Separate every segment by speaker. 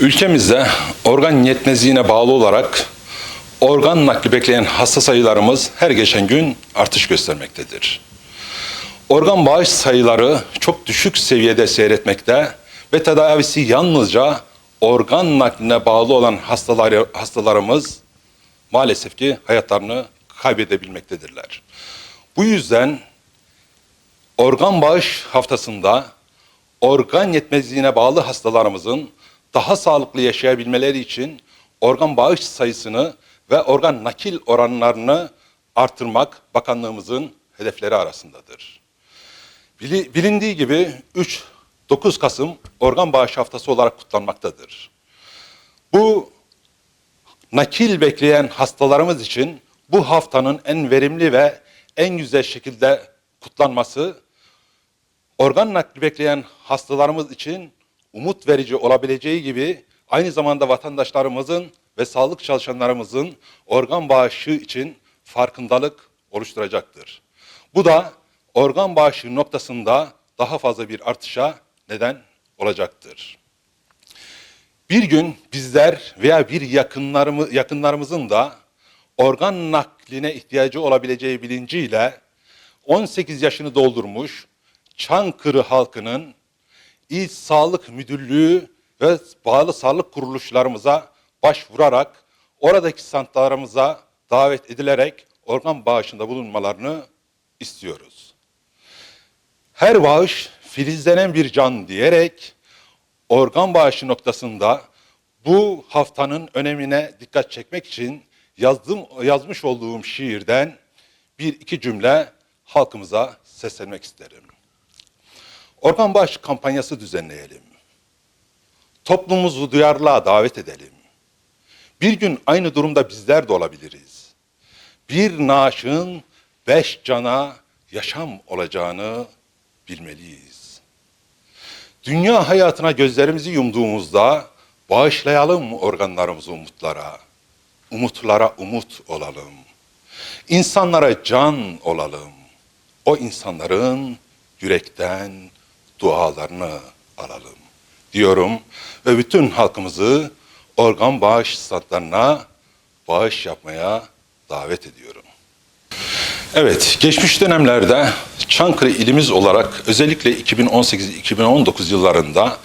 Speaker 1: Ülkemizde organ yetmezliğine bağlı olarak organ nakli bekleyen hasta sayılarımız her geçen gün artış göstermektedir. Organ bağış sayıları çok düşük seviyede seyretmekte ve tedavisi yalnızca organ nakline bağlı olan hastaları, hastalarımız maalesef ki hayatlarını kaybedebilmektedirler. Bu yüzden organ bağış haftasında organ yetmezliğine bağlı hastalarımızın daha sağlıklı yaşayabilmeleri için organ bağış sayısını ve organ nakil oranlarını artırmak bakanlığımızın hedefleri arasındadır. Bili- Bilindiği gibi 3-9 Kasım organ bağış haftası olarak kutlanmaktadır. Bu nakil bekleyen hastalarımız için bu haftanın en verimli ve en güzel şekilde kutlanması organ nakli bekleyen hastalarımız için umut verici olabileceği gibi aynı zamanda vatandaşlarımızın ve sağlık çalışanlarımızın organ bağışı için farkındalık oluşturacaktır. Bu da organ bağışı noktasında daha fazla bir artışa neden olacaktır. Bir gün bizler veya bir yakınlarımı, yakınlarımızın da organ nakline ihtiyacı olabileceği bilinciyle 18 yaşını doldurmuş Çankırı halkının İl Sağlık Müdürlüğü ve bağlı sağlık kuruluşlarımıza başvurarak oradaki santralarımıza davet edilerek organ bağışında bulunmalarını istiyoruz. Her bağış filizlenen bir can diyerek organ bağışı noktasında bu haftanın önemine dikkat çekmek için yazdım, yazmış olduğum şiirden bir iki cümle halkımıza seslenmek isterim. Organ bağış kampanyası düzenleyelim. Toplumumuzu duyarlılığa davet edelim. Bir gün aynı durumda bizler de olabiliriz. Bir naaşın beş cana yaşam olacağını bilmeliyiz. Dünya hayatına gözlerimizi yumduğumuzda bağışlayalım organlarımızı umutlara. Umutlara umut olalım. İnsanlara can olalım. O insanların yürekten dualarını alalım diyorum ve bütün halkımızı organ bağış standlarına bağış yapmaya davet ediyorum. Evet, geçmiş dönemlerde Çankırı ilimiz olarak özellikle 2018-2019 yıllarında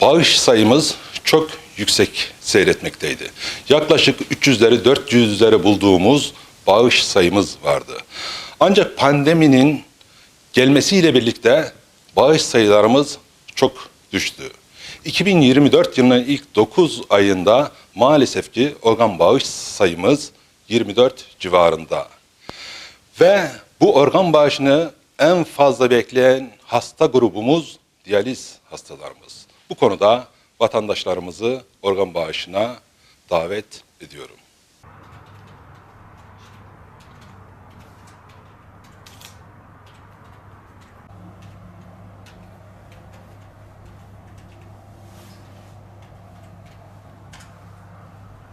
Speaker 1: bağış sayımız çok yüksek seyretmekteydi. Yaklaşık 300'leri 400'leri bulduğumuz bağış sayımız vardı. Ancak pandeminin gelmesiyle birlikte bağış sayılarımız çok düştü. 2024 yılının ilk 9 ayında maalesef ki organ bağış sayımız 24 civarında. Ve bu organ bağışını en fazla bekleyen hasta grubumuz diyaliz hastalarımız. Bu konuda vatandaşlarımızı organ bağışına davet ediyorum.